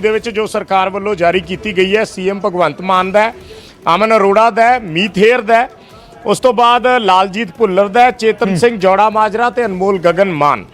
ਦੇ ਵਿੱਚ ਜੋ ਸਰਕਾਰ ਵੱਲੋਂ ਜਾਰੀ ਕੀਤੀ ਗਈ ਹੈ ਸੀਐਮ ਭਗਵੰਤ ਮਾਨ ਦਾ ਅਮਨ ਅਰੋੜਾ ਦਾ ਹੇਰ ਦਾ। ਉਸ ਤੋਂ ਬਾਅਦ ਲਾਲਜੀਤ ਭੁੱਲਰ ਦਾ ਚੇਤਨ ਸਿੰਘ ਜੋੜਾ ਮਾਜਰਾ ਤੇ ਅਨਮੋਲ ਗਗਨ ਮਾਨ।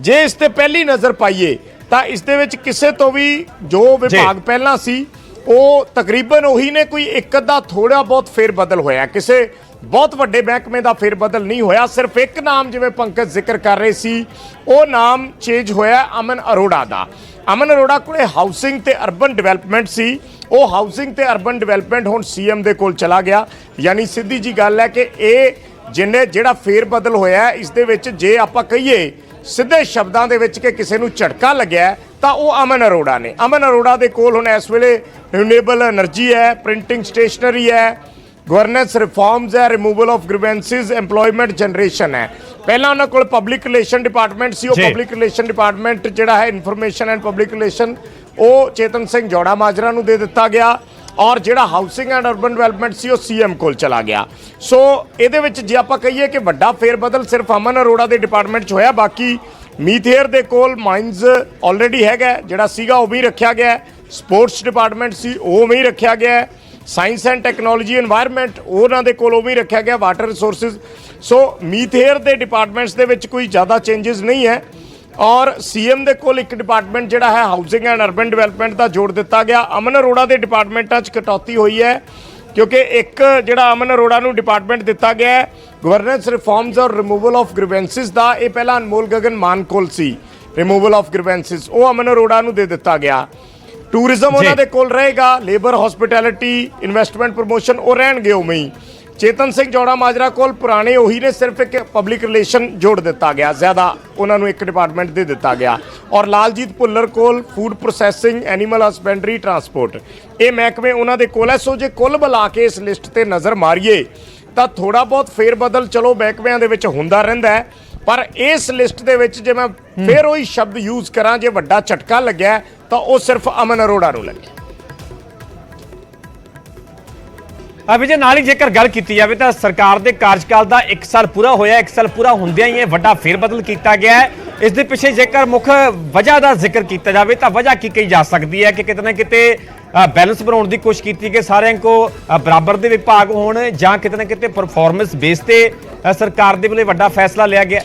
ਜੇ ਇਸ ਤੇ ਪਹਿਲੀ ਨਜ਼ਰ ਪਾਈਏ ਤਾਂ ਇਸ ਦੇ ਵਿੱਚ ਕਿਸੇ ਤੋਂ ਵੀ ਜੋ ਵਿਭਾਗ ਪਹਿਲਾਂ ਸੀ ਉਹ ਤਕਰੀਬਨ ਉਹੀ ਨੇ ਕੋਈ ਇੱਕ ਅੱਧਾ ਥੋੜਾ ਬਹੁਤ ਫੇਰ ਬਦਲ ਹੋਇਆ। ਕਿਸੇ ਬਹੁਤ ਵੱਡੇ ਮਹਿਕਮੇ ਦਾ ਫੇਰ ਬਦਲ ਨਹੀਂ ਹੋਇਆ। ਸਿਰਫ ਇੱਕ ਨਾਮ ਜਿਵੇਂ ਪੰਕਜ ਜ਼ਿਕਰ ਕਰ ਰਹੇ ਸੀ, ਉਹ ਨਾਮ ਚੇਂਜ ਹੋਇਆ ਅਮਨ ਅਰੋੜਾ ਦਾ। ਅਮਨ ਅਰੋੜਾ ਕੋਲੇ ਹਾਊਸਿੰਗ ਤੇ ਅਰਬਨ ਡਿਵੈਲਪਮੈਂਟ ਸੀ। ਉਹ ਹਾਊਸਿੰਗ ਤੇ ਅਰਬਨ ਡਿਵੈਲਪਮੈਂਟ ਹੁਣ ਸੀਐਮ ਦੇ ਕੋਲ ਚਲਾ ਗਿਆ। ਯਾਨੀ ਸਿੱਧੀ ਜੀ ਗੱਲ ਹੈ ਕਿ ਇਹ ਜਿੰਨੇ ਜਿਹੜਾ ਫੇਰ ਬਦਲ ਹੋਇਆ ਇਸ ਦੇ ਵਿੱਚ ਜੇ ਆਪਾਂ ਕਹੀਏ ਸਿੱਧੇ ਸ਼ਬਦਾਂ ਦੇ ਵਿੱਚ ਕਿ ਕਿਸੇ ਨੂੰ ਝਟਕਾ ਲੱਗਿਆ ਤਾਂ ਉਹ ਅਮਨ ਅਰੋੜਾ ਨੇ। ਅਮਨ ਅਰੋੜਾ ਦੇ ਕੋਲ ਹੁਣ ਇਸ ਵੇਲੇ ਰਿਨਿਊਏਬਲ એનર્ਜੀ ਹੈ ਪ੍ਰਿੰਟਿੰਗ ਸਟੇਸ਼ਨਰੀ ਹੈ ਗਵਰਨੈਂਸ ਰਿਫਾਰਮਸ ਹੈ removal of grievances EMPLOYMENT generation ਹੈ। ਪਹਿਲਾਂ ਉਹਨਾਂ ਕੋਲ ਪਬਲਿਕ ਰਿਲੇਸ਼ਨ ਡਿਪਾਰਟਮੈਂਟ ਸੀ ਉਹ। ਪਬਲਿਕ ਰਿਲੇਸ਼ਨ ਡਿਪਾਰਟਮੈਂਟ ਜਿਹੜਾ ਹੈ ਇਨਫੋਰਮੇਸ਼ਨ ਐਂਡ ਪਬਲਿਕ ਰਿਲੇਸ਼ਨ ਉਹ ਚੇਤਨ ਸਿੰਘ ਜੋੜਾ ਮਾਜਰਾ ਨੂੰ ਦੇ ਦਿੱਤਾ ਗਿਆ ਔਰ ਜਿਹੜਾ ਹਾਊਸਿੰਗ ਐਂਡ ਅਰਬਨ ਡਿਵੈਲਪਮੈਂਟ ਸੀ ਉਹ ਸੀਐਮ ਕੋਲ ਚਲਾ ਗਿਆ। ਸੋ ਇਹਦੇ ਵਿੱਚ ਜੇ ਆਪਾਂ ਕਹੀਏ ਕਿ ਵੱਡਾ ਫੇਰ ਬਦਲ ਸਿਰਫ ਅਮਨ ਅਰੋੜਾ ਦੇ ਡਿਪਾਰਟਮੈਂਟ 'ਚ ਹੋਇਆ ਬਾਕੀ ਮੀਥੇਰ ਦੇ ਕੋਲ ਮਾਈਨਸ ਆਲਰੇਡੀ ਹੈਗਾ ਜਿਹੜਾ ਸੀਗਾ ਉਹ ਵੀ ਰੱਖਿਆ ਗਿਆ। ਸਪੋਰਟਸ ਡਿਪਾਰਟਮੈਂਟ ਸੀ ਉਹ ਵੀ ਰੱਖਿਆ ਗਿਆ। ਸਾਇੰਸ ਐਂਡ ਟੈਕਨੋਲੋਜੀ এনवायरमेंट ਉਹਨਾਂ ਦੇ ਕੋਲ ਉਹ ਵੀ ਰੱਖਿਆ ਗਿਆ ਵਾਟਰ ਰਿਸੋਰਸਸ ਸੋ ਮੀਥੇਅਰ ਦੇ ਡਿਪਾਰਟਮੈਂਟਸ ਦੇ ਵਿੱਚ ਕੋਈ ਜ਼ਿਆਦਾ ਚੇਂजेस ਨਹੀਂ ਹੈ। ਔਰ ਸੀਐਮ ਦੇ ਕੋਲ ਇੱਕ ਡਿਪਾਰਟਮੈਂਟ ਜਿਹੜਾ ਹੈ ਹਾਊਸਿੰਗ ਐਂਡ ਅਰਬਨ ਡਿਵੈਲਪਮੈਂਟ ਦਾ ਜੋੜ ਦਿੱਤਾ ਗਿਆ। ਅਮਨ ਅਰੋੜਾ ਦੇ ਡਿਪਾਰਟਮੈਂਟਾਂ 'ਚ ਕਟੌਤੀ ਹੋਈ ਹੈ, ਕਿਉਂਕਿ ਇੱਕ ਜਿਹੜਾ ਅਮਨ ਅਰੋੜਾ ਨੂੰ ਡਿਪਾਰਟਮੈਂਟ ਦਿੱਤਾ ਗਿਆ ਹੈ ਗਵਰਨੈਂਸ ਰਿਫਾਰਮਸ ਔਰ ਰਿਮੂਵਲ ਆਫ ਗ੍ਰੀਵੈਂਸਿਸ ਦਾ, ਇਹ ਪਹਿਲਾਂ ਅਨਮੋਲ ਗਗਨ ਮਾਨਕੋਲ ਸੀ। ਰਿਮੂਵਲ ਆਫ ਗ੍ਰੀਵੈਂਸਿਸ ਉਹ ਅਮਨ ਅਰੋੜਾ ਨੂੰ ਦੇ ਦਿੱਤਾ ਗਿਆ। ਟੂਰਿਜ਼ਮ ਉਹਨਾਂ। ਦੇ ਕੋਲ ਰਹੇਗਾ ਲੇਬਰ ਹਸਪਿਟੈਲਿਟੀ ਇਨਵੈਸਟਮੈਂਟ ਪ੍ਰੋਮੋਸ਼ਨ ਉਹ ਰਹਿਣਗੇ ਉਵੇਂ ਹੀ। ਚੇਤਨ ਸਿੰਘ ਜੋੜਾ ਮਾਜਰਾ ਕੋਲ ਪੁਰਾਣੇ ਉਹੀ ਨੇ ਸਿਰਫ ਇੱਕ ਪਬਲਿਕ ਰਿਲੇਸ਼ਨ ਜੋੜ ਦਿੱਤਾ ਗਿਆ ਜ਼ਿਆਦਾ ਉਹਨਾਂ ਨੂੰ ਇੱਕ ਡਿਪਾਰਟਮੈਂਟ ਦੇ ਦਿੱਤਾ ਗਿਆ। ਔਰ ਲਾਲਜੀਤ ਭੁੱਲਰ ਕੋਲ food processing animal husbandry transport ਇਹ ਮਹਿਕਮੇ ਉਹਨਾਂ ਦੇ ਕੋਲ ਹੈ ਸੋ ਜੇ ਕੁੱਲ ਮਿਲਾ ਕੇ ਇਸ ਲਿਸਟ ਤੇ ਨਜ਼ਰ ਮਾਰੀਏ ਤਾਂ ਥੋੜਾ ਬਹੁਤ ਫੇਰ ਬਦਲ ਚਲੋ ਮਹਿਕਮਿਆਂ ਦੇ ਵਿੱਚ ਹੁੰਦਾ ਰਹਿੰਦਾ ਹੈ। ਪਰ ਇਸ ਲਿਸਟ ਦੇ ਵਿੱਚ ਜੇ ਮੈਂ ਫੇਰ ਉਹੀ ਸ਼ਬਦ ਯੂਜ਼ ਕਰਾਂ, ਜੇ ਵੱਡਾ ਝਟਕਾ ਲੱਗਿਆ, ਤਾਂ ਉਹ ਸਿਰਫ ਅਮਨ ਅਰੋੜਾ ਨੂੰ ਲੱਗਿਆ ਵੀ ਜੇ ਨਾਲ ਹੀ ਜੇਕਰ ਗੱਲ ਕੀਤੀ ਜਾਵੇ ਤਾਂ ਸਰਕਾਰ ਦੇ ਕਾਰਜਕਾਲ ਦਾ 1 ਸਾਲ ਪੂਰਾ ਹੋਇਆ 1 ਸਾਲ ਪੂਰਾ ਹੁੰਦਿਆਂ ਹੀ ਇਹ ਵੱਡਾ ਫੇਰਬਦਲ ਕੀਤਾ ਗਿਆ ਹੈ। ਇਸ ਦੇ ਪਿੱਛੇ ਜੇਕਰ ਮੁੱਖ ਵਜ੍ਹਾ ਦਾ ਜ਼ਿਕਰ ਕੀਤਾ ਜਾਵੇ ਤਾਂ ਵਜ੍ਹਾ ਕੀ ਕਹੀ ਜਾ ਸਕਦੀ ਹੈ ਕਿ ਕਿਤੇ ਨਾ ਕਿਤੇ ਬੈਲੈਂਸ ਬਣਾਉਣ ਦੀ ਕੋਸ਼ਿਸ਼ ਕੀਤੀ ਕਿ ਸਾਰਿਆਂ ਕੋ ਬਰਾਬਰ ਦੇ ਵਿਭਾਗ ਹੋਣ ਜਾਂ ਕਿਤੇ ਨਾ ਕਿਤੇ ਪਰਫਾਰਮੈਂਸ ਬੇਸ ਤੇ ਸਰਕਾਰ ਦੇ ਵੱਲੋਂ ਵੱਡਾ ਫੈਸਲਾ ਲਿਆ ਗਿਆ।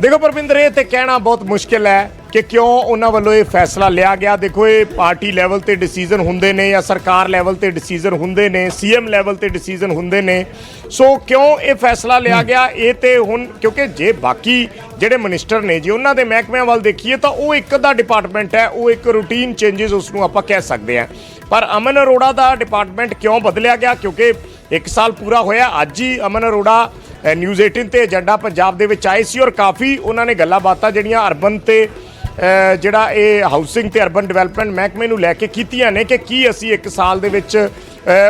ਦੇਖੋ ਪਰਵਿੰਦਰ ਇਹ ਤੇ ਕਹਿਣਾ ਬਹੁਤ ਮੁਸ਼ਕਿਲ ਹੈ ਕਿ ਕਿਉਂ ਉਹਨਾਂ ਵੱਲੋਂ ਇਹ ਫੈਸਲਾ ਲਿਆ ਗਿਆ? ਦੇਖੋ ਇਹ ਪਾਰਟੀ ਲੈਵਲ ਤੇ ਡਿਸੀਜਨ ਹੁੰਦੇ ਨੇ ਜਾਂ ਸਰਕਾਰ ਲੈਵਲ ਤੇ ਡਿਸੀਜਨ ਹੁੰਦੇ ਨੇ ਸੀਐਮ ਲੈਵਲ ਤੇ ਡਿਸੀਜਨ ਹੁੰਦੇ ਨੇ। ਸੋ ਕਿਉਂ ਇਹ ਫੈਸਲਾ ਲਿਆ ਗਿਆ? ਇਹ ਤੇ ਹੁਣ ਕਿਉਂਕਿ ਜੇ ਬਾਕੀ ਜਿਹੜੇ ਮਿਨਿਸਟਰ ਨੇ ਜੀ ਉਹਨਾਂ ਦੇ ਮਹਿਕਮਿਆਂ ਵੱਲ ਦੇਖੀਏ ਤਾਂ ਉਹ ਇੱਕ ਦਾ ਡਿਪਾਰਟਮੈਂਟ ਹੈ ਉਹ ਇੱਕ ਰੂਟੀਨ ਚੇਂजेस ਉਸ ਨੂੰ ਆਪਾਂ ਕਹਿ ਸਕਦੇ ਹਾਂ। ਪਰ ਅਮਨ ਅਰੋੜਾ ਦਾ ਡਿਪਾਰਟਮੈਂਟ ਕਿਉਂ ਬਦਲਿਆ ਗਿਆ? ਕਿਉਂਕਿ ਇੱਕ ਸਾਲ ਪੂਰਾ ਹੋਇਆ ਅੱਜ ਹੀ ਅਮਨ ਅਰੋੜਾ ਨਿਊਜ਼ 18 ਤੇ ਏਜੰਡਾ ਪੰਜਾਬ ਦੇ ਵਿੱਚ ਆਏ ਸੀ ਔਰ ਕਾਫੀ ਉਹਨਾਂ ਨੇ ਗੱਲਾਂ ਬਾਤਾਂ ਜਿਹੜੀਆਂ ਅਰਬਨ ਤੇ ਜਿਹੜਾ ਇਹ ਹਾਊਸਿੰਗ ਤੇ ਅਰਬਨ ਡਿਵੈਲਪਮੈਂਟ ਮਹਿਕਮੇ ਨੂੰ ਲੈ ਕੇ ਕੀਤੀਆਂ ਨੇ ਕਿ ਕੀ ਅਸੀਂ ਇੱਕ ਸਾਲ ਦੇ ਵਿੱਚ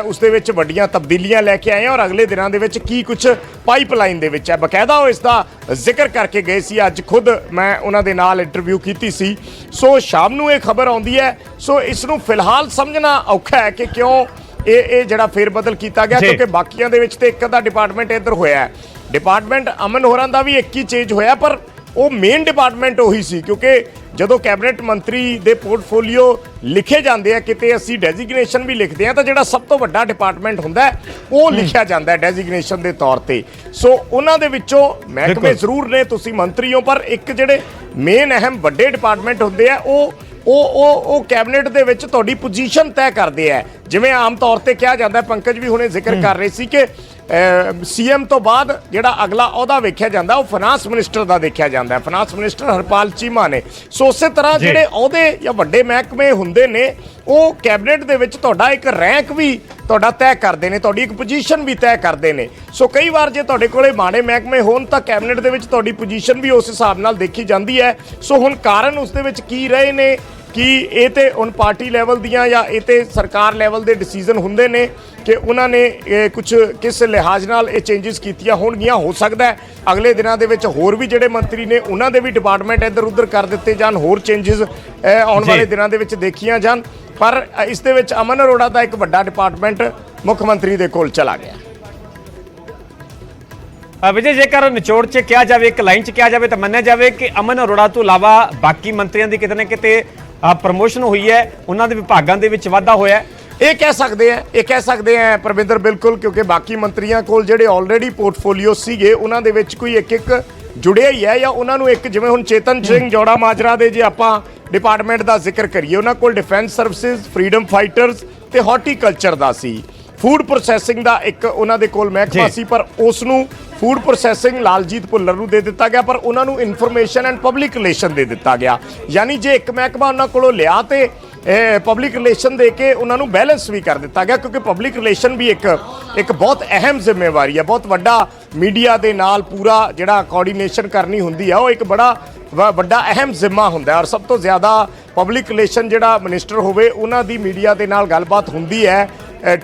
ਉਸ ਦੇ ਵਿੱਚ ਵੱਡੀਆਂ ਤਬਦੀਲੀਆਂ ਲੈ ਕੇ ਆਏ ਹਾਂ ਔਰ ਅਗਲੇ ਦਿਨਾਂ ਦੇ ਵਿੱਚ ਕੀ ਕੁਝ ਪਾਈਪਲਾਈਨ ਦੇ ਵਿੱਚ ਹੈ। ਬਕਾਇਦਾ ਉਹ ਇਸ ਦਾ ਜ਼ਿਕਰ ਕਰਕੇ ਗਏ ਸੀ ਅੱਜ ਖੁਦ ਮੈਂ ਉਹਨਾਂ ਦੇ ਨਾਲ ਇੰਟਰਵਿਊ ਕੀਤੀ ਸੀ। ਸੋ ਸ਼ਾਮ ਨੂੰ ਇਹ ਖਬਰ ਆਉਂਦੀ ਹੈ। ਸੋ ਇਸ ਨੂੰ ਫਿਲਹਾਲ ਸਮਝਣਾ ਔਖਾ ਹੈ ਕਿ ਕਿਉਂ ਇਹ ਇਹ ਜਿਹੜਾ ਫੇਰ ਬਦਲ ਕੀਤਾ ਗਿਆ। ਕਿਉਂਕਿ ਬਾਕੀਆਂ ਦੇ ਵਿੱਚ ਤੇ ਇੱਕ ਅੱਧਾ ਡਿਪਾਰਟਮੈਂਟ ਇੱਧਰ ਹੋਇਆ ਹੈ। ਡਿਪਾਰਟਮੈਂਟ ਅਮਨ ਹੋਰਾਂ ਦਾ ਵੀ ਇੱਕ ਹੀ ਚੇਂਜ ਹੋਇਆ ਪਰ ਉਹ ਮੇਨ ਡਿਪਾਰਟਮੈਂਟ ਉਹੀ ਸੀ ਕਿਉਂਕਿ ਜਦੋਂ ਕੈਬਨਿਟ ਮੰਤਰੀ ਦੇ ਪੋਰਟਫੋਲੀਓ ਲਿਖੇ ਜਾਂਦੇ ਆ ਕਿਤੇ ਅਸੀਂ ਡੈਜ਼ਿਗਨੇਸ਼ਨ ਵੀ ਲਿਖਦੇ ਆ ਤਾਂ ਜਿਹੜਾ ਸਭ ਤੋਂ ਵੱਡਾ ਡਿਪਾਰਟਮੈਂਟ ਹੁੰਦਾ ਉਹ ਲਿਖਿਆ ਜਾਂਦਾ ਹੈ ਡੈਜ਼ਿਗਨੇਸ਼ਨ ਦੇ ਤੌਰ ਤੇ। ਸੋ ਉਹਨਾਂ ਦੇ ਵਿੱਚੋਂ ਮਹਿਕਮੇ। ਜ਼ਰੂਰ ਨੇ ਤੁਸੀਂ ਮੰਤਰੀ ਹੋ ਪਰ ਇੱਕ ਜਿਹੜੇ ਮੇਨ ਅਹਿਮ ਵੱਡੇ ਡਿਪਾਰਟਮੈਂਟ ਹੁੰਦੇ ਆ ਉਹ ਉਹ ਉਹ ਉਹ ਕੈਬਨਿਟ ਦੇ ਵਿੱਚ ਤੁਹਾਡੀ ਪੋਜੀਸ਼ਨ ਤੈਅ ਕਰਦੇ ਆ। ਜਿਵੇਂ ਆਮ ਤੌਰ ਤੇ ਕਿਹਾ ਜਾਂਦਾ ਪੰਕਜ ਵੀ ਹੁਣੇ ਜ਼ਿਕਰ ਕਰ ਰਹੇ ਸੀ ਕਿ ਸੀਐਮ ਤੋਂ ਬਾਅਦ ਜਿਹੜਾ ਅਗਲਾ ਅਹੁਦਾ ਵੇਖਿਆ ਜਾਂਦਾ ਉਹ ਫਾਈਨਾਂਸ ਮਿਨਿਸਟਰ ਦਾ ਦੇਖਿਆ ਜਾਂਦਾ ਹੈ। ਫਾਈਨਾਂਸ ਮਿਨਿਸਟਰ ਹਰਪਾਲ ਚੀਮਾ ਨੇ। ਸੋ ਉਸੇ ਤਰ੍ਹਾਂ। ਜਿਹੜੇ ਅਹੁਦੇ ਜਾਂ ਵੱਡੇ ਮਹਿਕਮੇ ਹੁੰਦੇ ਨੇ ਉਹ ਕੈਬਨਿਟ ਦੇ ਵਿੱਚ ਤੁਹਾਡਾ ਇੱਕ ਰੈਂਕ ਵੀ ਤੁਹਾਡਾ ਤੈਅ ਕਰਦੇ ਨੇ ਤੁਹਾਡੀ ਇੱਕ ਪੋਜੀਸ਼ਨ ਵੀ ਤੈਅ ਕਰਦੇ ਨੇ। ਸੋ ਕਈ ਵਾਰ ਜੇ ਤੁਹਾਡੇ ਕੋਲੇ ਮਾੜੇ ਮਹਿਕਮੇ ਹੋਣ ਤਾਂ ਕੈਬਨਿਟ ਦੇ ਵਿੱਚ ਤੁਹਾਡੀ ਪੋਜੀਸ਼ਨ ਵੀ ਉਸ ਹਿਸਾਬ ਨਾਲ ਦੇਖੀ ਜਾਂਦੀ ਹੈ। ਸੋ ਹੁਣ ਕਾਰਨ ਉਸ ਦੇ ਵਿੱਚ ਕੀ ਰਹੇ ਨੇ? ਕਿ ਇਹ ਤੇ ਹੁਣ ਪਾਰਟੀ ਲੈਵਲ ਦੀਆਂ ਜਾਂ ਇਹ ਤੇ ਸਰਕਾਰ ਲੈਵਲ ਦੇ ਡਿਸੀਜਨ ਹੁੰਦੇ ਨੇ ਕਿ ਉਹਨਾਂ ਨੇ ਕੁਝ ਕਿਸ ਲਿਹਾਜ਼ ਨਾਲ ਇਹ ਚੇਂਜਸ ਕੀਤੀਆਂ ਹੋਣਗੀਆਂ। ਹੋ ਸਕਦਾ ਅਗਲੇ ਦਿਨਾਂ ਦੇ ਵਿੱਚ ਹੋਰ ਵੀ ਜਿਹੜੇ ਮੰਤਰੀ ਨੇ ਉਹਨਾਂ ਦੇ ਵੀ ਡਿਪਾਰਟਮੈਂਟ ਇੱਧਰ ਉੱਧਰ ਕਰ ਦਿੱਤੇ ਜਾਣ ਹੋਰ ਚੇਂਜਸ ਆਉਣ। ਵਾਲੇ ਦਿਨਾਂ ਦੇ ਵਿੱਚ ਦੇਖੀਆਂ ਜਾਣ। ਪਰ ਇਸ ਦੇ ਵਿੱਚ ਅਮਨ ਅਰੋੜਾ ਦਾ ਇੱਕ ਵੱਡਾ ਡਿਪਾਰਟਮੈਂਟ ਮੁੱਖ ਮੰਤਰੀ ਦੇ ਕੋਲ ਚਲਾ ਗਿਆ। ਵਿਜੇ ਜੇਕਰ ਨਿਚੋੜ 'ਚ ਕਿਹਾ ਜਾਵੇ ਇੱਕ ਲਾਈਨ 'ਚ ਕਿਹਾ ਜਾਵੇ ਤਾਂ ਮੰਨਿਆ ਜਾਵੇ ਕਿ ਅਮਨ ਅਰੋੜਾ ਤੋਂ ਇਲਾਵਾ ਬਾਕੀ ਮੰਤਰੀਆਂ ਦੀ ਕਿਤੇ ਨਾ ਕਿਤੇ ਪ੍ਰਮੋਸ਼ਨ ਹੋਈ ਹੈ ਉਹਨਾਂ ਦੇ ਵਿਭਾਗਾਂ ਦੇ ਵਿੱਚ ਵਾਧਾ ਹੋਇਆ ਹੈ। ਇਹ ਕਹਿ ਸਕਦੇ ਆ ਇਹ ਕਹਿ ਸਕਦੇ ਆ ਪਰਵਿੰਦਰ ਬਿਲਕੁਲ ਕਿਉਂਕਿ ਬਾਕੀ ਮੰਤਰੀਆਂ ਕੋਲ ਜਿਹੜੇ ਆਲਰੇਡੀ ਪੋਰਟਫੋਲੀਓ ਸੀਗੇ ਉਹਨਾਂ ਦੇ ਵਿੱਚ ਕੋਈ ਇੱਕ ਇੱਕ ਜੁੜਿਆ ਹੀ ਹੈ ਜਾਂ ਉਹਨਾਂ ਨੂੰ ਇੱਕ ਜਿਵੇਂ ਹੁਣ ਚੇਤਨ ਸਿੰਘ ਜੋੜਾ ਮਾਜਰਾ ਦੇ ਜੇ ਆਪਾਂ ਡਿਪਾਰਟਮੈਂਟ ਦਾ ਜ਼ਿਕਰ ਕਰੀਏ ਉਹਨਾਂ ਕੋਲ ਡਿਫੈਂਸ ਸਰਵਿਸਿਜ਼ ਫਰੀडम ਫਾਈਟਰਸ ਤੇ ਹਾਰਟੀਕਲਚਰ ਦਾ ਸੀ। ਫੂਡ ਪ੍ਰੋਸੈਸਿੰਗ ਦਾ ਇੱਕ ਉਹਨਾਂ ਦੇ ਕੋਲ ਮਹਿਕਮਾ। ਸੀ ਪਰ ਉਸ ਨੂੰ ਫੂਡ ਪ੍ਰੋਸੈਸਿੰਗ ਲਾਲਜੀਤ ਭੁੱਲਰ ਨੂੰ ਦੇ ਦਿੱਤਾ ਗਿਆ, ਪਰ ਉਹਨਾਂ ਨੂੰ ਇਨਫੋਰਮੇਸ਼ਨ ਐਂਡ ਪਬਲਿਕ ਰਿਲੇਸ਼ਨ ਦੇ ਦਿੱਤਾ ਗਿਆ। ਯਾਨੀ ਜੇ ਇੱਕ ਮਹਿਕਮਾ ਉਹਨਾਂ ਕੋਲੋਂ ਲਿਆ ਤੇ ਪਬਲਿਕ ਰਿਲੇਸ਼ਨ ਦੇ ਕੇ ਉਹਨਾਂ ਨੂੰ ਬੈਲੈਂਸ ਵੀ ਕਰ ਦਿੱਤਾ ਗਿਆ, ਕਿਉਂਕਿ ਪਬਲਿਕ ਰਿਲੇਸ਼ਨ ਵੀ ਇੱਕ ਇੱਕ ਬਹੁਤ ਅਹਿਮ ਜ਼ਿੰਮੇਵਾਰੀ ਹੈ। ਬਹੁਤ ਵੱਡਾ ਮੀਡੀਆ ਦੇ ਨਾਲ ਪੂਰਾ ਜਿਹੜਾ ਕੋਆਰਡੀਨੇਸ਼ਨ ਕਰਨੀ ਹੁੰਦੀ ਆ, ਉਹ ਇੱਕ ਬੜਾ ਵ- ਵੱਡਾ ਅਹਿਮ ਜ਼ਿੰਮਾ ਹੁੰਦਾ ਔਰ ਸਭ ਤੋਂ ਜ਼ਿਆਦਾ ਪਬਲਿਕ ਰਿਲੇਸ਼ਨ ਜਿਹੜਾ ਮਿਨਿਸਟਰ ਹੋਵੇ, ਉਹਨਾਂ ਦੀ ਮੀਡੀਆ ਦੇ ਨਾਲ ਗੱਲਬਾਤ ਹੁੰਦੀ ਹੈ।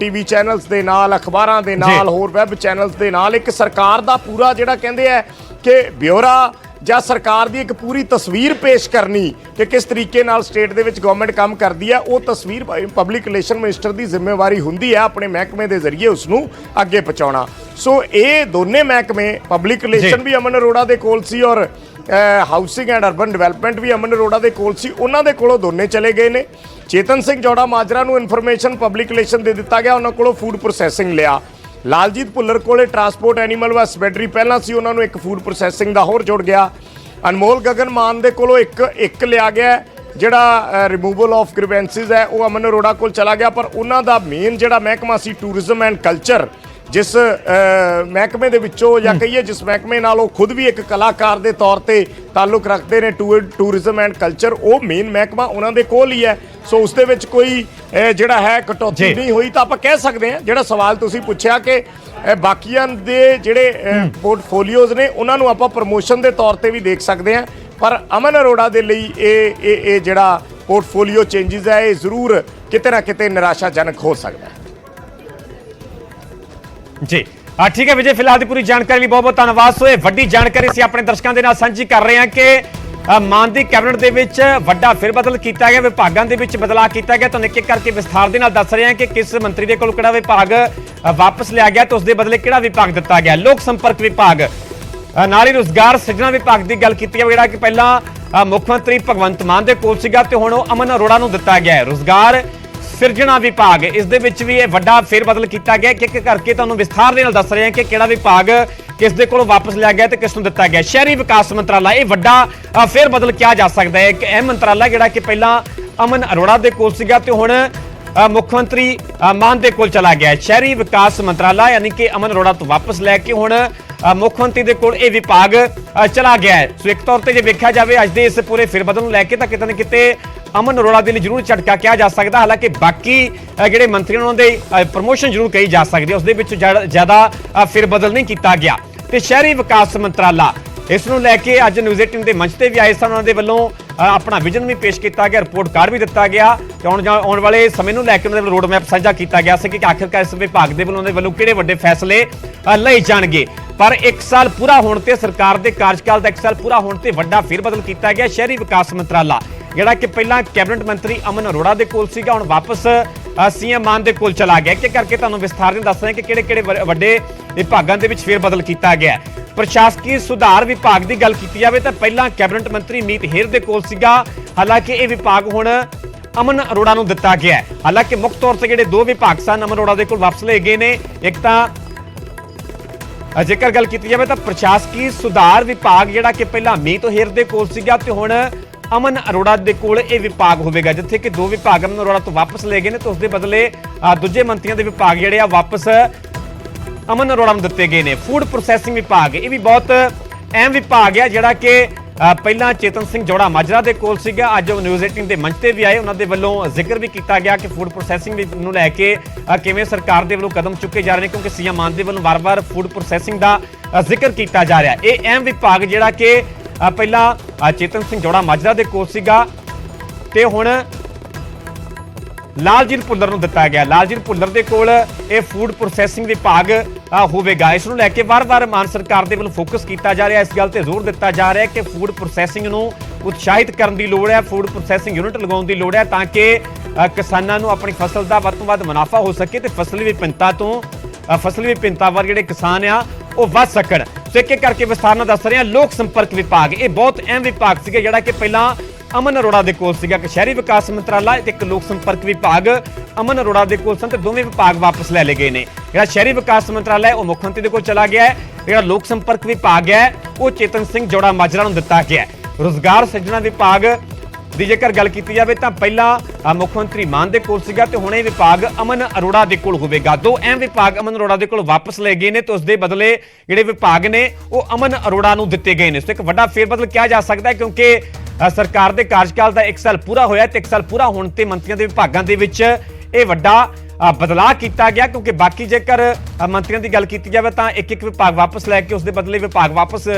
ਟੀਵੀ ਚੈਨਲਸ ਦੇ ਨਾਲ ਅਖਬਾਰਾਂ ਦੇ ਨਾਲ ਹੋਰ ਵੈਬ ਚੈਨਲਸ ਦੇ ਨਾਲ ਇੱਕ ਸਰਕਾਰ ਦਾ ਪੂਰਾ ਜਿਹੜਾ ਕਹਿੰਦੇ ਆ ਕਿ ਬਿਊਰਾ ਜਾਂ ਸਰਕਾਰ ਦੀ ਇੱਕ ਪੂਰੀ ਤਸਵੀਰ ਪੇਸ਼ ਕਰਨੀ ਕਿ ਕਿਸ ਤਰੀਕੇ ਨਾਲ ਸਟੇਟ ਦੇ ਵਿੱਚ ਗਵਰਨਮੈਂਟ ਕੰਮ ਕਰਦੀ ਹੈ ਉਹ ਤਸਵੀਰ ਪਬਲਿਕ ਰਿਲੇਸ਼ਨ ਮਿਨਿਸਟਰ ਦੀ ਜ਼ਿੰਮੇਵਾਰੀ ਹੁੰਦੀ ਹੈ ਆਪਣੇ ਮਹਿਕਮੇ ਦੇ ਜ਼ਰੀਏ ਉਸ ਨੂੰ ਅੱਗੇ ਪਹੁੰਚਾਉਣਾ। ਸੋ ਇਹ ਦੋਨੇ ਮਹਿਕਮੇ ਪਬਲਿਕ ਰਿਲੇਸ਼ਨ ਵੀ ਅਮਨ ਅਰੋੜਾ ਦੇ ਕੋਲ ਸੀ ਔਰ ਹਾਊਸਿੰਗ ਐਂਡ ਅਰਬਨ ਡਿਵੈਲਪਮੈਂਟ ਵੀ ਅਮਨ ਅਰੋੜਾ ਦੇ ਕੋਲ ਸੀ ਉਹਨਾਂ ਦੇ ਕੋਲੋਂ ਦੋਨੇ ਚਲੇ ਗਏ ਨੇ। ਚੇਤਨ ਸਿੰਘ ਜੋੜਾ ਮਾਜਰਾ ਨੂੰ ਇਨਫੋਰਮੇਸ਼ਨ ਪਬਲਿਕ ਰਿਲੇਸ਼ਨ ਦੇ ਦਿੱਤਾ ਗਿਆ। ਉਹਨਾਂ ਕੋਲੋਂ ਫੂਡ ਪ੍ਰੋਸੈਸਿੰਗ ਲਿਆ। ਲਾਲਜੀਤ ਭੁੱਲਰ ਕੋਲੇ ਟਰਾਂਸਪੋਰਟ ਐਨੀਮਲ ਹਸਬੈਂਡਰੀ ਪਹਿਲਾਂ ਸੀ ਉਹਨਾਂ ਨੂੰ ਇੱਕ ਫੂਡ ਪ੍ਰੋਸੈਸਿੰਗ ਦਾ ਹੋਰ ਜੁੜ ਗਿਆ। ਅਨਮੋਲ ਗਗਨ ਮਾਨ ਦੇ ਕੋਲੋਂ ਇੱਕ ਇੱਕ ਲਿਆ ਗਿਆ ਜਿਹੜਾ ਰਿਮੂਵਲ ਆਫ ਗ੍ਰੀਵੈਂਸਿਸ ਹੈ। ਉਹ ਅਮਨ ਅਰੋੜਾ ਕੋਲ ਚਲਾ ਗਿਆ। ਪਰ ਉਹਨਾਂ ਦਾ ਮੇਨ ਜਿਹੜਾ ਮਹਿਕਮਾ ਸੀ ਟੂਰਿਜ਼ਮ ਐਂਡ ਕਲਚਰ ਜਿਸ ਮਹਿਕਮੇ ਦੇ ਵਿੱਚੋਂ ਜਾਂ ਕਹੀਏ ਜਿਸ ਮਹਿਕਮੇ ਨਾਲ ਉਹ ਖੁਦ ਵੀ ਇੱਕ ਕਲਾਕਾਰ ਦੇ ਤੌਰ ਤੇ ਤਾਲੁਕ ਰੱਖਦੇ ਨੇ ਟੂਰ- ਟੂਰਿਜ਼ਮ ਐਂਡ ਕਲਚਰ ਉਹ ਮੇਨ ਮਹਿਕਮਾ ਉਹਨਾਂ ਦੇ ਕੋਲ ਹੀ ਹੈ। ਸੋ ਉਸ ਦੇ ਵਿੱਚ ਕੋਈ ਜਿਹੜਾ ਹੈ ਕਟੌਤੀ। ਨਹੀਂ ਹੋਈ ਤਾਂ ਆਪਾਂ ਕਹਿ ਸਕਦੇ ਹਾਂ ਜਿਹੜਾ ਸਵਾਲ ਤੁਸੀਂ ਪੁੱਛਿਆ ਕਿ ਬਾਕੀਆਂ ਦੇ ਜਿਹੜੇ ਪੋਰਟਫੋਲੀਓਜ਼ ਨੇ ਉਹਨਾਂ ਨੂੰ ਆਪਾਂ ਪ੍ਰਮੋਸ਼ਨ ਦੇ ਤੌਰ ਤੇ ਵੀ ਦੇਖ ਸਕਦੇ ਹਾਂ। ਪਰ ਅਮਨ ਅਰੋੜਾ ਦੇ ਲਈ ਇਹ ਇਹ ਇਹ ਜਿਹੜਾ ਪੋਰਟਫੋਲੀਓ ਚੇਂਜਸ ਹੈ ਇਹ ਜ਼ਰੂਰ ਕਿਤੇ ਨਾ ਕਿਤੇ ਨਿਰਾਸ਼ਾਜਨਕ ਹੋ ਸਕਦਾ ਹੈ। ਜੀ। ਆ ਠੀਕ ਹੈ ਵਿਜੇ, ਫਿਲਹਾਲ ਦੀ ਪੂਰੀ ਜਾਣਕਾਰੀ ਲਈ ਬਹੁਤ ਬਹੁਤ ਧੰਨਵਾਦ। ਸੋ ਇਹ ਵੱਡੀ ਜਾਣਕਾਰੀ ਅਸੀਂ ਆਪਣੇ ਦਰਸ਼ਕਾਂ ਦੇ ਨਾਲ ਸਾਂਝੀ ਕਰ ਰਹੇ ਹਾਂ ਕਿ ਮਾਨ ਦੀ ਕੈਬਨਿਟ ਦੇ ਵਿੱਚ ਵੱਡਾ ਫਿਰਬਦਲ ਕੀਤਾ ਗਿਆ, ਵਿਭਾਗਾਂ ਦੇ ਵਿੱਚ ਬਦਲਾਅ ਕੀਤਾ ਗਿਆ। ਤੁਹਾਨੂੰ ਇੱਕ ਇੱਕ ਕਰਕੇ ਵਿਸਥਾਰ ਦੇ ਨਾਲ ਦੱਸ ਰਹੇ ਹਾਂ ਕਿ ਕਿਸ ਮੰਤਰੀ ਦੇ ਕੋਲ ਕਿਹੜਾ ਵਿਭਾਗ ਵਾਪਸ ਲਿਆ ਗਿਆ ਤੇ ਉਸ ਦੇ ਬਦਲੇ ਕਿਹੜਾ ਵਿਭਾਗ ਦਿੱਤਾ ਗਿਆ। ਲੋਕ ਸੰਪਰਕ ਵਿਭਾਗ ਨਾਲ ਹੀ ਰੋਜ਼ਗਾਰ ਸਿਰਜਣਾ ਵਿਭਾਗ ਦੀ ਗੱਲ ਕੀਤੀ ਹੈ, ਜਿਹੜਾ ਕਿ ਪਹਿਲਾਂ ਮੁੱਖ ਮੰਤਰੀ ਭਗਵੰਤ ਮਾਨ ਦੇ ਕੋਲ ਸੀਗਾ ਤੇ ਹੁਣ ਉਹ ਅਮਨ ਅਰੋੜਾ ਨੂੰ ਦਿੱਤਾ ਗਿਆ ਹੈ। ਰੋਜ਼ਗਾਰ ਸਿਰਜਣਾ ਵਿਭਾਗ। ਇਸ ਦੇ ਵਿੱਚ ਵੀ ਇਹ ਵੱਡਾ ਫੇਰ ਬਦਲ ਕੀਤਾ ਗਿਆ ਕਿ ਇੱਕ ਕਰਕੇ ਤੁਹਾਨੂੰ ਵਿਸਥਾਰ ਦੇ ਨਾਲ ਦੱਸ ਰਹੇ ਹਾਂ ਕਿ ਕਿਹੜਾ ਵਿਭਾਗ ਕਿਸ ਦੇ ਕੋਲ ਵਾਪਸ ਲਿਆ ਗਿਆ ਤੇ ਕਿਸ ਨੂੰ ਦਿੱਤਾ ਗਿਆ। ਸ਼ਹਿਰੀ ਵਿਕਾਸ ਮੰਤਰਾਲਾ, ਇਹ ਵੱਡਾ ਫੇਰ ਬਦਲ ਕਿਹਾ ਜਾ ਸਕਦਾ ਹੈ। ਇੱਕ ਇਹ ਮੰਤਰਾਲਾ ਜਿਹੜਾ ਕਿ ਪਹਿਲਾਂ ਅਮਨ ਅਰੋੜਾ ਦੇ ਕੋਲ ਸੀਗਾ ਤੇ ਹੁਣ ਮੁੱਖ ਮੰਤਰੀ ਮਾਨ ਦੇ ਕੋਲ ਚਲਾ ਗਿਆ। ਸ਼ਹਿਰੀ ਵਿਕਾਸ ਮੰਤਰਾਲਾ ਯਾਨੀ ਕਿ ਅਮਨ ਅਰੋੜਾ ਤੋਂ ਵਾਪਸ ਲੈ ਕੇ ਹੁਣ ਮੁੱਖ ਮੰਤਰੀ ਦੇ ਕੋਲ ਇਹ ਵਿਭਾਗ ਚਲਾ ਗਿਆ ਹੈ। ਸੋ ਇੱਕ ਤੌਰ ਤੇ ਜੇ ਵੇਖਿਆ ਜਾਵੇ ਅੱਜ ਦੇ ਇਸ ਪੂਰੇ ਫਿਰਬਦਲ ਨੂੰ ਲੈ ਕੇ ਤਾਂ ਕਿਤੇ ਨਾ ਕਿਤੇ ਅਮਨ ਅਰੋੜਾ ਦੇ ਲਈ ਜ਼ਰੂਰ ਝਟਕਾ ਕਿਹਾ ਜਾ ਸਕਦਾ, ਹਾਲਾਂਕਿ ਬਾਕੀ ਜਿਹੜੇ ਮੰਤਰੀ ਨੇ ਉਹਨਾਂ ਦੇ ਪ੍ਰਮੋਸ਼ਨ ਜ਼ਰੂਰ ਕਹੀ ਜਾ ਸਕਦੀ ਹੈ, ਉਸ ਦੇ ਵਿੱਚ ਜ਼ਿਆਦਾ- ਫਿਰ ਬਦਲ ਨਹੀਂ ਕੀਤਾ ਗਿਆ। ਤੇ ਸ਼ਹਿਰੀ ਵਿਕਾਸ ਮੰਤਰਾਲਾ, ਇਸ ਨੂੰ ਲੈ ਕੇ ਅੱਜ ਨਿਊਜ਼ 18 ਦੇ ਮੰਚ ਤੇ ਵੀ ਆਏ ਸਨ, ਉਹਨਾਂ ਦੇ ਵੱਲੋਂ ਆਪਣਾ ਵਿਜ਼ਨ ਵੀ ਪੇਸ਼ ਕੀਤਾ ਗਿਆ ਰਿਪੋਰਟ ਕਾਰਡ ਵੀ ਦਿੱਤਾ ਗਿਆ। ਤੇ ਆਉਣ ਜਾ- ਆਉਣ ਵਾਲੇ ਸਮੇਂ ਨੂੰ ਲੈ ਕੇ ਉਹਨਾਂ ਦੇ ਰੋਡ ਮੈਪ ਸਾਂਝਾ ਕੀਤਾ ਗਿਆ ਸੀ ਕਿ ਆਖਿਰਕਾਰ ਇਸ ਵਿਭਾਗ ਦੇ ਵੱਲੋਂ ਉਹਨਾਂ ਦੇ ਵੱਲੋਂ ਕਿਹੜੇ ਵੱਡੇ ਫੈਸਲੇ ਲਏ ਜਾਣਗੇ। ਪਰ 1 ਸਾਲ ਪੂਰਾ ਹੋਣ ਤੇ ਸਰਕਾਰ ਦੇ ਕਾਰਜਕਾਲ ਦਾ 1 ਸਾਲ ਪੂਰਾ ਹੋਣ ਤੇ ਵੱਡਾ ਫੇਰਬਦਲ ਕੀਤਾ ਗਿਆ, ਸ਼ਹਿਰੀ ਵਿਕਾਸ ਮੰਤਰਾਲਾ। ਜਿਹੜਾ ਕਿ ਪਹਿਲਾਂ ਕੈਬਨਿਟ ਮੰਤਰੀ ਅਮਨ ਅਰੋੜਾ ਦੇ ਕੋਲ ਸੀਗਾ, ਹੁਣ ਵਾਪਸ ਸੀਐਮ ਮਾਨ ਦੇ ਕੋਲ ਚਲਾ ਗਿਆ। ਕਿ ਕਰਕੇ ਤੁਹਾਨੂੰ ਵਿਸਥਾਰ ਨਾਲ ਦੱਸ ਕਿ ਕਿਹੜੇ ਕਿਹੜੇ ਵੱਡੇ ਵਿਭਾਗਾਂ ਦੇ ਵਿੱਚ ਫੇਰਬਦਲ ਕੀਤਾ ਗਿਆ ਪ੍ਰਸ਼ਾਸਕੀ ਸੁਧਾਰ ਵਿਭਾਗ ਦੀ ਗੱਲ ਕੀਤੀ ਜਾਵੇ ਤਾਂ ਪਹਿਲਾਂ ਕੈਬਨਿਟ ਮੰਤਰੀ ਮੀਤ ਹੇਰ ਦੇ ਕੋਲ ਸੀਗਾ। ਹਾਲਾਂਕਿ ਇਹ ਵਿਭਾਗ ਹੁਣ ਅਮਨ ਅਰੋੜਾ ਨੂੰ ਦਿੱਤਾ ਗਿਆ ਹੈ। ਹਾਲਾਂਕਿ ਮੁੱਖ ਤੌਰ ਤੇ ਜਿਹੜੇ ਦੋ ਵਿਭਾਗ ਸਨ, ਅਮਨ ਅਰੋੜਾ ਦੇ ਕੋਲ ਵਾਪਸ ਲਏ ਗਏ ਨੇ। ਇੱਕ ਤਾਂ ਜੇਕਰ ਗੱਲ ਕੀਤੀ ਜਾਵੇ ਤਾਂ ਪ੍ਰਸ਼ਾਸਕੀ ਸੁਧਾਰ ਵਿਭਾਗ ਜਿਹੜਾ ਕਿ ਪਹਿਲਾਂ ਮੀਤ ਹੇਰ ਦੇ ਕੋਲ ਸੀਗਾ ਤੇ ਹੁਣ ਅਮਨ ਅਰੋੜਾ ਦੇ ਕੋਲ ਇਹ ਵਿਭਾਗ ਹੋਵੇਗਾ, ਜਿੱਥੇ ਕਿ ਦੋ ਵਿਭਾਗ ਅਮਨ ਅਰੋੜਾ ਤੋਂ ਵਾਪਸ ਲਏ ਗਏ ਨੇ ਤੇ ਉਸ ਦੇ ਬਦਲੇ ਦੂਜੇ ਮੰਤਰੀਆਂ ਦੇ ਵਿਭਾਗ ਜਿਹੜੇ ਆ ਵਾਪਸ ਅਮਨ ਅਰੋੜਾ ਨੂੰ ਦਿੱਤੇ ਗਏ ਨੇ। ਫੂਡ ਪ੍ਰੋਸੈਸਿੰਗ ਵਿਭਾਗ, ਇਹ ਵੀ ਬਹੁਤ ਅਹਿਮ ਵਿਭਾਗ ਹੈ ਜਿਹੜਾ ਕਿ ਪਹਿਲਾਂ ਚੇਤਨ ਸਿੰਘ ਜੋੜਾ ਮਾਜਰਾ ਦੇ ਕੋਲ ਸੀਗਾ, ਅੱਜ ਉਹ ਨਿਊਜ਼ 18 ਦੇ ਮੰਚ ਤੇ ਵੀ ਆਏ। ਉਹਨਾਂ ਦੇ ਵੱਲੋਂ ਜ਼ਿਕਰ ਵੀ ਕੀਤਾ ਗਿਆ ਕਿ ਫੂਡ ਪ੍ਰੋਸੈਸਿੰਗ ਨੂੰ ਲੈ ਕੇ ਕਿਵੇਂ ਸਰਕਾਰ ਦੇ ਵੱਲੋਂ ਕਦਮ ਚੁੱਕੇ ਜਾ ਰਹੇ ਨੇ, ਕਿਉਂਕਿ ਸੀਐਮ ਮਾਨ ਦੇ ਵੱਲੋਂ ਵਾਰ-ਵਾਰ ਫੂਡ ਪ੍ਰੋਸੈਸਿੰਗ ਦਾ ਜ਼ਿਕਰ ਕੀਤਾ ਜਾ ਰਿਹਾ। ਇਹ ਅਹਿਮ ਵਿਭਾਗ ਜਿਹੜਾ ਕਿ ਪਹਿਲਾਂ ਚੇਤਨ ਸਿੰਘ ਜੋੜਾ ਮਾਜਰਾ ਦੇ ਕੋਲ ਸੀਗਾ ਤੇ ਹੁਣ ਲਾਲਜੀਤ ਭੁੱਲਰ ਨੂੰ ਦਿੱਤਾ ਗਿਆ। ਲਾਲਜੀਤ ਭੁੱਲਰ ਦੇ ਕੋਲ ਇਹ ਫੂਡ ਪ੍ਰੋਸੈਸਿੰਗ ਵਿਭਾਗ ਹੋਵੇਗਾ। ਇਸ ਨੂੰ ਲੈ ਕੇ ਵਾਰ-ਵਾਰ ਮਾਨ ਸਰਕਾਰ ਦੇ ਵੱਲੋਂ ਫੋਕਸ ਕੀਤਾ ਜਾ ਰਿਹਾ। ਇਸ ਗੱਲ ਤੇ ਜ਼ੋਰ ਦਿੱਤਾ ਜਾ ਰਿਹਾ ਕਿ ਫੂਡ ਪ੍ਰੋਸੈਸਿੰਗ ਨੂੰ ਉਤਸ਼ਾਹਿਤ ਕਰਨ ਦੀ ਲੋੜ ਹੈ ਫੂਡ ਪ੍ਰੋਸੈਸਿੰਗ ਯੂਨਿਟ ਲਗਾਉਣ ਦੀ ਲੋੜ ਹੈ ਤਾਂ ਕਿ ਕਿਸਾਨਾਂ ਨੂੰ ਆਪਣੀ ਫਸਲ ਦਾ ਵੱਧ ਤੋਂ ਵੱਧ ਮੁਨਾਫਾ ਹੋ ਸਕੇ ਤੇ ਫਸਲੀ ਵਿਭਿੰਨਤਾ ਤੋਂ ਅ, ਫਸਲੀ ਵਿਭਿੰਨਤਾ ਵਾਲੇ ਜਿਹੜੇ ਕਿਸਾਨ ਆ ਉਹ ਵੱਧ ਸਕਣ। ਸੋ ਇੱਕ ਇੱਕ ਕਰਕੇ ਵਿਸਥਾਰ ਨਾਲ ਦੱਸ ਰਹੇ ਹਾਂ, ਲੋਕ ਸੰਪਰਕ ਵਿਭਾਗ। ਇਹ ਬਹੁਤ ਅਹਿਮ ਵਿਭਾਗ ਸੀਗਾ, ਜਿਹੜਾ ਕਿ ਪਹਿਲਾਂ ਅਮਨ ਅਰੋੜਾ ਦੇ ਕੋਲ ਸੀਗਾ ਕਿ ਸ਼ਹਿਰੀ ਵਿਕਾਸ ਮੰਤਰਾਲਾ ਤੇ ਇੱਕ ਲੋਕ ਸੰਪਰਕ ਵਿਭਾਗ। ਅਮਨ ਅਰੋੜਾ ਦੇ ਕੋਲ ਸਨ ਤੇ ਦੋਵੇਂ ਵਿਭਾਗ ਵਾਪਸ ਲੈ ਲਏ ਗਏ ਨੇ। ਜਿਹੜਾ ਸ਼ਹਿਰੀ ਵਿਕਾਸ ਮੰਤਰਾਲਾ ਹੈ, ਉਹ ਮੁੱਖ ਮੰਤਰੀ ਦੇ ਕੋਲ ਚਲਾ ਗਿਆ ਹੈ। ਜਿਹੜਾ ਲੋਕ ਸੰਪਰਕ ਵਿਭਾਗ ਹੈ, ਉਹ ਚੇਤਨ ਸਿੰਘ ਜੋੜਾ ਮਾਜਰਾ ਨੂੰ ਦਿੱਤਾ ਗਿਆ ਹੈ। ਰੋਜ਼ਗਾਰ ਸਿਰਜਣਾ ਵਿਭਾਗ ਦੀ ਜੇਕਰ ਗੱਲ ਕੀਤੀ ਜਾਵੇ ਤਾਂ ਪਹਿਲਾਂ ਮੁੱਖ ਮੰਤਰੀ ਮਾਨ ਦੇ ਕੋਲ ਸੀਗਾ ਤੇ ਹੁਣ ਇਹ ਵਿਭਾਗ ਅਮਨ ਅਰੋੜਾ ਦੇ ਕੋਲ ਹੋਵੇਗਾ। ਦੋ ਅਹਿਮ ਵਿਭਾਗ ਅਮਨ ਅਰੋੜਾ ਦੇ ਕੋਲ ਵਾਪਸ ਲਏ ਗਏ ਨੇ ਤੇ ਉਸ ਦੇ ਬਦਲੇ ਜਿਹੜੇ ਵਿਭਾਗ ਨੇ, ਉਹ ਅਮਨ ਅਰੋੜਾ ਨੂੰ ਦਿੱਤੇ ਗਏ ਨੇ। ਸੋ ਇੱਕ ਵੱਡਾ ਫੇਰਬਦਲ ਕਿਹਾ ਜਾ ਸਕਦਾ ਹੈ ਕਿਉਂਕਿ ਸਰਕਾਰ ਦੇ ਕਾਰਜਕਾਲ ਦਾ 1 ਸਾਲ ਪੂਰਾ ਹੋਇਆ ਤੇ 1 ਸਾਲ ਪੂਰਾ ਹੋਣ ਤੇ ਮੰਤਰੀਆਂ ਦੇ ਵਿਭਾਗਾਂ ਦੇ ਵਿੱਚ ਇਹ ਵੱਡਾ ਬਦਲਾਅ ਕੀਤਾ ਗਿਆ ਕਿਉਂਕਿ ਬਾਕੀ ਜੇਕਰ ਮੰਤਰੀਆਂ ਦੀ ਗੱਲ ਕੀਤੀ ਜਾਵੇ ਤਾਂ ਇੱਕ ਇੱਕ ਵਿਭਾਗ ਵਾਪਸ ਲੈ ਕੇ ਉਸ ਦੇ ਬਦਲੇ ਵਿਭਾਗ ਵਾਪਸ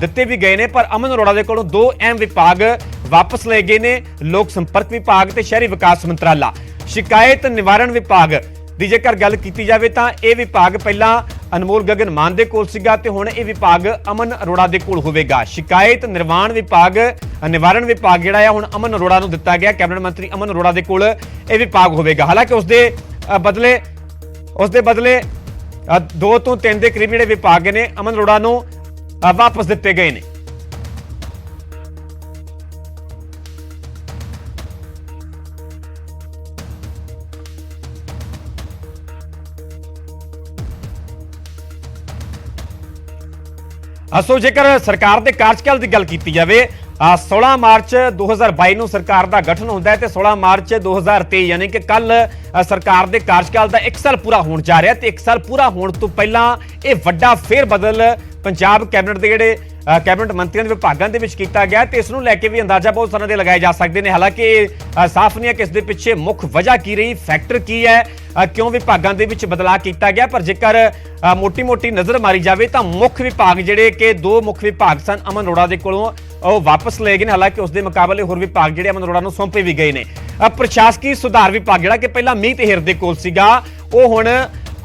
ਦਿੱਤੇ ਵੀ ਗਏ ਨੇ। ਪਰ ਅਮਨ ਅਰੋੜਾ ਦੇ ਕੋਲੋਂ ਦੋ ਅਹਿਮ ਵਿਭਾਗ ਵਾਪਸ ਲਏ ਗਏ ਨੇ ਲੋਕ ਸੰਪਰਕ ਵਿਭਾਗ ਤੇ ਸ਼ਹਿਰੀ ਵਿਕਾਸ ਮੰਤਰਾਲਾ। ਸ਼ਿਕਾਇਤ ਨਿਵਾਰਣ ਵਿਭਾਗ ਦੀ ਜੇਕਰ ਗੱਲ ਕੀਤੀ ਜਾਵੇ ਤਾਂ ਇਹ ਵਿਭਾਗ ਪਹਿਲਾਂ ਅਨਮੋਲ ਗਗਨ ਮਾਨ ਦੇ ਕੋਲ ਸੀਗਾ ਤੇ ਹੁਣ ਇਹ ਵਿਭਾਗ ਅਮਨ ਅਰੋੜਾ ਦੇ ਕੋਲ ਹੋਵੇਗਾ। ਸ਼ਿਕਾਇਤ ਨਿਰਵਾਣ ਵਿਭਾਗ ਅ, ਨਿਵਾਰਣ ਵਿਭਾਗ ਜਿਹੜਾ ਆ ਹੁਣ ਅਮਨ ਅਰੋੜਾ ਨੂੰ ਦਿੱਤਾ ਗਿਆ। ਕੈਬਨਿਟ ਮੰਤਰੀ ਅਮਨ ਅਰੋੜਾ ਦੇ ਕੋਲ ਇਹ ਵਿਭਾਗ ਹੋਵੇਗਾ। ਹਾਲਾਂਕਿ ਉਸ ਦੇ ਬਦਲੇ ਉਸ ਦੇ ਬਦਲੇ ਦੋ ਤੋਂ ਤਿੰਨ ਦੇ ਕਰੀਬ ਜਿਹੜੇ ਵਿਭਾਗ ਨੇ ਅਮਨ ਅਰੋੜਾ ਨੂੰ ਵਾਪਸ ਦਿੱਤੇ ਗਏ ਨੇ। ਸੋ ਜੇਕਰ ਸਰਕਾਰ ਦੇ ਕਾਰਜਕਾਲ ਦੀ ਗੱਲ ਕੀਤੀ ਜਾਵੇ ਅ, 16 ਮਾਰਚ 2022 ਨੂੰ ਸਰਕਾਰ ਦਾ ਗਠਨ ਹੁੰਦਾ ਹੈ ਤੇ 16 ਮਾਰਚ 2023 ਯਾਨੀ ਕਿ ਕੱਲ ਸਰਕਾਰ ਦੇ ਕਾਰਜਕਾਲ ਦਾ 1 ਸਾਲ ਪੂਰਾ ਹੋਣ ਜਾ ਰਿਹਾ ਤੇ 1 ਸਾਲ ਪੂਰਾ ਹੋਣ ਤੋਂ ਪਹਿਲਾਂ ਇਹ ਵੱਡਾ ਫੇਰ ਬਦਲ ਪੰਜਾਬ ਕੈਬਨਿਟ ਦੇ ਜਿਹੜੇ ਕੈਬਨਿਟ ਮੰਤਰੀਆਂ ਦੇ ਵਿਭਾਗਾਂ ਦੇ ਵਿੱਚ ਕੀਤਾ ਗਿਆ ਤੇ ਇਸ ਨੂੰ ਲੈ ਕੇ ਵੀ ਅੰਦਾਜ਼ਾ ਬਹੁਤ ਤਰ੍ਹਾਂ ਦੇ ਲਗਾਏ ਜਾ ਸਕਦੇ ਨੇ। ਹਾਲਾਂਕਿ ਅ, ਸਾਫ਼ ਨਹੀਂ ਹੈ ਕਿ ਇਸ ਦੇ ਪਿੱਛੇ ਮੁੱਖ ਵਜ੍ਹਾ ਕੀ ਰਹੀ ਫੈਕਟਰ ਕੀ ਹੈ ਕਿਉਂ ਵਿਭਾਗਾਂ ਦੇ ਵਿੱਚ ਬਦਲਾਅ ਕੀਤਾ ਗਿਆ ਪਰ ਜੇਕਰ ਮੋਟੀ-ਮੋਟੀ ਨਜ਼ਰ ਮਾਰੀ ਜਾਵੇ ਤਾਂ ਮੁੱਖ ਵਿਭਾਗ ਜਿਹੜੇ ਕਿ ਦੋ ਮੁੱਖ ਵਿਭਾਗ ਸਨ ਅਮਨ ਅਰੋੜਾ ਦੇ ਕੋਲੋਂ ਉਹ ਵਾਪਸ ਲਏ ਗਏ ਨੇ। ਹਾਲਾਂਕਿ ਉਸ ਦੇ ਮੁਕਾਬਲੇ ਹੋਰ ਵਿਭਾਗ ਜਿਹੜੇ ਅਮਨ ਅਰੋੜਾ ਨੂੰ ਸੌਂਪੇ ਵੀ ਗਏ ਨੇ। ਪ੍ਰਸ਼ਾਸਕੀ ਸੁਧਾਰ ਵਿਭਾਗ ਜਿਹੜਾ ਕਿ ਪਹਿਲਾਂ ਮੀਤ ਹੇਰ ਦੇ ਕੋਲ ਸੀਗਾ ਉਹ ਹੁਣ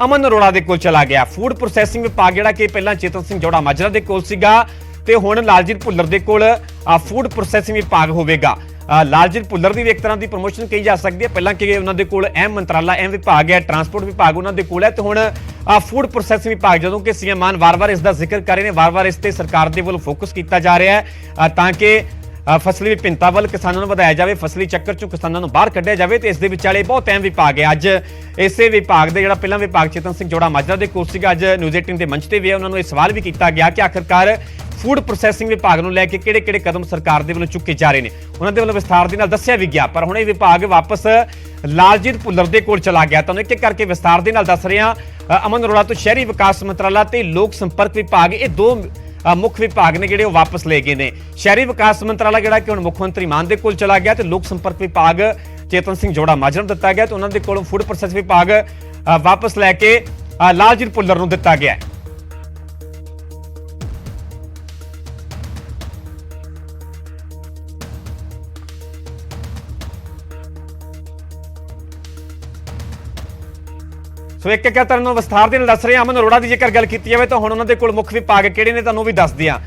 ਅਮਨ ਅਰੋੜਾ ਦੇ ਕੋਲ ਚਲਾ ਗਿਆ। ਫੂਡ ਪ੍ਰੋਸੈਸਿੰਗ ਵਿਭਾਗ ਜਿਹੜਾ ਕਿ ਪਹਿਲਾਂ ਚੇਤਨ ਸਿੰਘ ਜੋੜਾ ਮਾਜਰਾ ਦੇ ਕੋਲ ਸੀਗਾ ਤੇ ਹੁਣ ਲਾਲਜੀਤ ਭੁੱਲਰ ਦੇ ਕੋਲ ਫੂਡ ਪ੍ਰੋਸੈਸਿੰਗ ਵਿਭਾਗ ਹੋਵੇਗਾ। ਲਾਲਜੀਤ ਭੁੱਲਰ ਦੀ ਵੀ ਇੱਕ ਤਰ੍ਹਾਂ ਦੀ ਪ੍ਰੋਮੋਸ਼ਨ ਕਹੀ ਜਾ ਸਕਦੀ ਹੈ। ਪਹਿਲਾਂ ਕਿ ਉਹਨਾਂ ਦੇ ਕੋਲ ਅਹਿਮ ਮੰਤਰਾਲਾ ਐਮ ਵਿਭਾਗ ਹੈ ਟਰਾਂਸਪੋਰਟ ਵਿਭਾਗ ਉਹਨਾਂ ਦੇ ਕੋਲ ਹੈ। ਤੇ ਹੁਣ ਫੂਡ ਪ੍ਰੋਸੈਸਿੰਗ ਵਿਭਾਗ ਜਦੋਂ ਕਿ ਸੀਐਮ ਮਾਨ ਵਾਰ-ਵਾਰ ਇਸ ਦਾ ਜ਼ਿਕਰ ਕਰ ਰਹੇ ਨੇ, ਵਾਰ-ਵਾਰ ਇਸ ਤੇ ਸਰਕਾਰ ਦੇ ਵੱਲੋਂ ਫੋਕਸ ਕੀਤਾ ਜਾ ਰਿਹਾ ਹੈ। ਤਾਂ ਕਿ ਫਸਲੀ ਵਿਭਿੰਨਤਾ ਵੱਲ ਕਿਸਾਨਾਂ ਨੂੰ ਵਧਾਇਆ ਜਾਵੇ ਫਸਲੀ ਚੱਕਰ ਚੋਂ ਕਿਸਾਨਾਂ ਨੂੰ ਬਾਹਰ ਕੱਢਿਆ ਜਾਵੇ ਤੇ ਇਸ ਦੇ ਵਿਚਾਲੇ ਬਹੁਤ ਅਹਿਮ ਵਿਭਾਗ ਹੈ। ਅੱਜ ਇਸੇ ਵਿਭਾਗ ਦੇ ਜਿਹੜਾ ਪਹਿਲਾਂ ਵਿਭਾਗ ਚੇਤਨ ਸਿੰਘ ਜੋੜਾ ਮਾਜਰਾ ਦੇ ਕੋਲ ਸੀਗਾ। ਅੱਜ ਨਿਊਜ਼ 18 ਦੇ ਮੰਚ ਤੇ ਵੀ ਹੈ, ਉਹਨਾਂ ਨੂੰ ਇਹ ਸਵਾਲ ਵੀ ਕੀਤਾ ਗਿਆ ਕਿ ਆਖਰਕਾਰ ਫੂਡ ਪ੍ਰੋਸੈਸਿੰਗ ਵਿਭਾਗ ਨੂੰ ਲੈ ਕੇ ਕਿਹੜੇ-ਕਿਹੜੇ ਕਦਮ ਸਰਕਾਰ ਦੇ ਵੱਲੋਂ ਚੁੱਕੇ ਜਾ ਰਹੇ ਨੇ। ਉਹਨਾਂ ਦੇ ਵੱਲੋਂ ਵਿਸਥਾਰ ਦੇ ਨਾਲ ਦੱਸਿਆ ਵੀ ਗਿਆ ਪਰ ਹੁਣ ਇਹ ਵਿਭਾਗ ਵਾਪਸ ਲਾਲਜੀਤ ਭੁੱਲਰ ਦੇ ਕੋਲ ਚਲਾ ਗਿਆ। ਤੁਹਾਨੂੰ ਇੱਕ ਇੱਕ ਕਰਕੇ ਵਿਸਥਾਰ ਦੇ ਨਾਲ ਦੱਸ ਰਿਹਾ ਅਮਨ ਅਰੋੜਾ ਤੋਂ ਸ਼ਹਿਰੀ ਵਿਕਾਸ ਮੰਤਰਾਲਾ ਤੇ ਲੋਕ ਸੰਪਰਕ ਵਿਭਾਗ ਇਹ ਦੋ ਮੁੱਖ ਵਿਭਾਗ ਨੇ ਜਿਹੜੇ ਉਹ ਵਾਪਸ ਲਏ ਗਏ ਨੇ। ਸ਼ਹਿਰੀ ਵਿਕਾਸ ਮੰਤਰਾਲਾ ਜਿਹੜਾ ਕਿ ਹੁਣ ਮੁੱਖ ਮੰਤਰੀ ਮਾਨ ਦੇ ਕੋਲ ਚਲਾ ਗਿਆ ਤੇ ਲੋਕ ਸੰਪਰਕ ਵਿਭਾਗ ਚੇਤਨ ਸਿੰਘ ਜੋੜਾ ਮਾਜਰਾ ਨੂੰ ਦਿੱਤਾ ਗਿਆ ਤੇ ਉਹਨਾਂ ਦੇ ਕੋਲੋਂ ਫੂਡ ਪ੍ਰੋਸੈਸ ਵਿਭਾਗ ਅ, ਵਾਪਸ ਲੈ ਕੇ ਅ, ਲਾਲਜੀਤ ਭੁੱਲਰ ਨੂੰ ਦਿੱਤਾ ਗਿਆ। ਸੋ ਇੱਕ ਇੱਕ ਤਰ੍ਹਾਂ ਨੂੰ ਵਿਸਥਾਰ ਦੇ ਨਾਲ ਦੱਸ ਰਹੇ ਹਾਂ। ਅਮਨ ਅਰੋੜਾ ਦੀ ਜੇਕਰ ਗੱਲ ਕੀਤੀ ਜਾਵੇ ਤਾਂ ਹੁਣ ਉਹਨਾਂ ਦੇ ਕੋਲ ਮੁੱਖ ਵਿਭਾਗ ਕਿਹੜੇ ਨੇ ਤੁਹਾਨੂੰ ਵੀ ਦੱਸ ਦਿਆਂ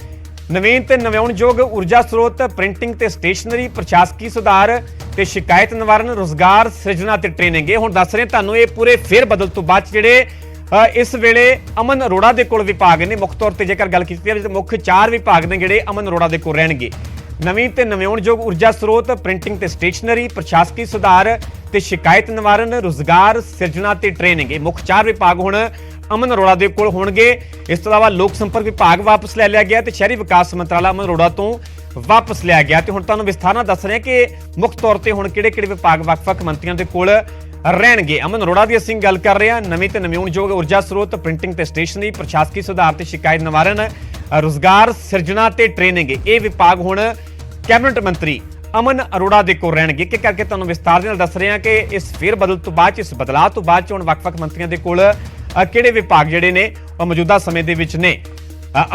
ਨਵੀਨ ਤੇ ਨਵਿਆਉਣਯੋਗ ਊਰਜਾ ਸਰੋਤ, ਪ੍ਰਿੰਟਿੰਗ ਤੇ ਸਟੇਸ਼ਨਰੀ, ਪ੍ਰਸ਼ਾਸਕੀ ਸੁਧਾਰ ਤੇ ਸ਼ਿਕਾਇਤ ਨਿਵਾਰਨ, ਰੋਜ਼ਗਾਰ ਸਿਰਜਣਾ ਤੇ ਟ੍ਰੇਨਿੰਗ। ਇਹ ਹੁਣ ਦੱਸ ਰਹੇ ਤੁਹਾਨੂੰ, ਇਹ ਪੂਰੇ ਫੇਰ ਬਦਲ ਤੋਂ ਬਾਅਦ ਜਿਹੜੇ ਇਸ ਵੇਲੇ ਅਮਨ ਅਰੋੜਾ ਦੇ ਕੋਲ ਵਿਭਾਗ ਨੇ। ਮੁੱਖ ਤੌਰ ਤੇ ਜੇਕਰ ਗੱਲ ਕੀਤੀ ਜਾਵੇ ਤਾਂ ਮੁੱਖ ਚਾਰ ਵਿਭਾਗ ਨੇ ਜਿਹੜੇ ਅਮਨ ਅਰੋੜਾ ਦੇ ਕੋਲ ਰਹਿਣਗੇ। ਨਵੀਂ ਤੇ ਨਵਿਆਉਣਯੋਗ ਊਰਜਾ ਸਰੋਤ, ਪ੍ਰਿੰਟਿੰਗ ਤੇ ਸਟੇਸ਼ਨਰੀ, ਪ੍ਰਸ਼ਾਸਕੀ ਸੁਧਾਰ ਤੇ ਸ਼ਿਕਾਇਤ ਨਿਵਾਰਨ, ਰੋਜ਼ਗਾਰ ਸਿਰਜਣਾ ਤੇ ਟ੍ਰੇਨਿੰਗ ਇਹ ਮੁੱਖ ਚਾਰ ਵਿਭਾਗ ਹੁਣ ਅਮਨ ਅਰੋੜਾ ਦੇ ਕੋਲ ਹੋਣਗੇ। ਇਸ ਤੋਂ ਇਲਾਵਾ ਲੋਕ ਸੰਪਰਕ ਵਿਭਾਗ ਵਾਪਸ ਲੈ ਲਿਆ ਗਿਆ ਤੇ ਸ਼ਹਿਰੀ ਵਿਕਾਸ ਮੰਤਰਾਲਾ ਅਮਨ ਅਰੋੜਾ ਤੋਂ ਵਾਪਸ ਲਿਆ ਗਿਆ। ਤੇ ਹੁਣ ਤੁਹਾਨੂੰ ਵਿਸਥਾਰ ਨਾਲ ਦੱਸ ਰਹੇ ਕਿ ਮੁੱਖ ਤੌਰ ਤੇ ਹੁਣ ਕਿਹੜੇ-ਕਿਹੜੇ ਵਿਭਾਗ ਵੱਖ-ਵੱਖ ਮੰਤਰੀਆਂ ਦੇ ਕੋਲ ਰਹਿਣਗੇ। ਅਮਨ ਅਰੋੜਾ ਦੀ ਅਸੀਂ ਗੱਲ ਕਰ ਰਹੇ ਹਾਂ। ਨਵੇਂ ਤੇ ਨਵਿਆਉਣਯੋਗ ਊਰਜਾ ਸਰੋਤ ਪ੍ਰਿੰਟਿੰਗ ਤੇ ਸਟੇਸ਼ਨਰੀ ਪ੍ਰਸ਼ਾਸਕੀ ਸੁਧਾਰ ਤੇ ਸ਼ਿਕਾਇਤ ਨਿਵਾਰਨ ਅ, ਰੋਜ਼ਗਾਰ ਸਿਰਜਣਾ ਤੇ ਟ੍ਰੇਨਿੰਗ ਇਹ ਵਿਭਾਗ ਹੁਣ ਕੈਬਨਿਟ ਮੰਤਰੀ ਅਮਨ ਅਰੋੜਾ ਦੇ ਕੋਲ ਰਹਿਣਗੇ। ਇੱਕ ਕਰਕੇ ਤੁਹਾਨੂੰ ਵਿਸਤਾਰ ਦੇ ਨਾਲ ਦੱਸ ਰਹੇ ਹਾਂ ਕਿ ਇਸ ਫੇਰ ਬਦਲ ਤੋਂ ਬਾਅਦ 'ਚ, ਇਸ ਬਦਲਾਅ ਤੋਂ ਬਾਅਦ 'ਚ ਹੁਣ ਵੱਖ-ਵੱਖ ਮੰਤਰੀਆਂ ਦੇ ਕੋਲ ਕਿਹੜੇ ਵਿਭਾਗ ਜਿਹੜੇ ਨੇ ਉਹ ਮੌਜੂਦਾ ਸਮੇਂ ਦੇ ਵਿੱਚ ਨੇ।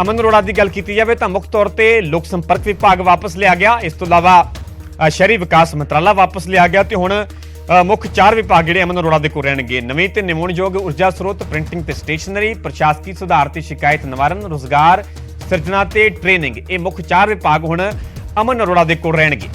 ਅਮਨ ਅਰੋੜਾ ਦੀ ਗੱਲ ਕੀਤੀ ਜਾਵੇ ਤਾਂ ਮੁੱਖ ਤੌਰ ਤੇ ਲੋਕ ਸੰਪਰਕ ਵਿਭਾਗ ਵਾਪਸ ਲਿਆ ਗਿਆ। ਇਸ ਤੋਂ ਇਲਾਵਾ ਸ਼ਹਿਰੀ ਵਿਕਾਸ ਮੰਤਰਾਲਾ ਵਾਪਸ ਲਿਆ ਗਿਆ ਤੇ ਹੁਣ ਮੁੱਖ ਚਾਰ ਵਿਭਾਗ ਜਿਹੜੇ ਅਮਨ ਅਰੋੜਾ ਦੇ ਕੋਲ ਰਹਿਣਗੇ। ਨਵੀਂ ਤੇ ਨਿਮੋਣਯੋਗ ਊਰਜਾ ਸਰੋਤ, ਪ੍ਰਿੰਟਿੰਗ ਤੇ ਸਟੇਸ਼ਨਰੀ, ਪ੍ਰਸ਼ਾਸਕੀ ਸੁਧਾਰ ਤੇ ਸ਼ਿਕਾਇਤ ਨਿਵਾਰਨ, ਰੋਜ਼ਗਾਰ, ਸਿਰਜਣਾ ਤੇ ਟ੍ਰੇਨਿੰਗ। ਇਹ ਮੁੱਖ ਚਾਰ ਵਿਭਾਗ ਹੁਣ ਅਮਨ ਅਰੋੜਾ ਦੇ ਕੋਲ ਰਹਿਣਗੇ।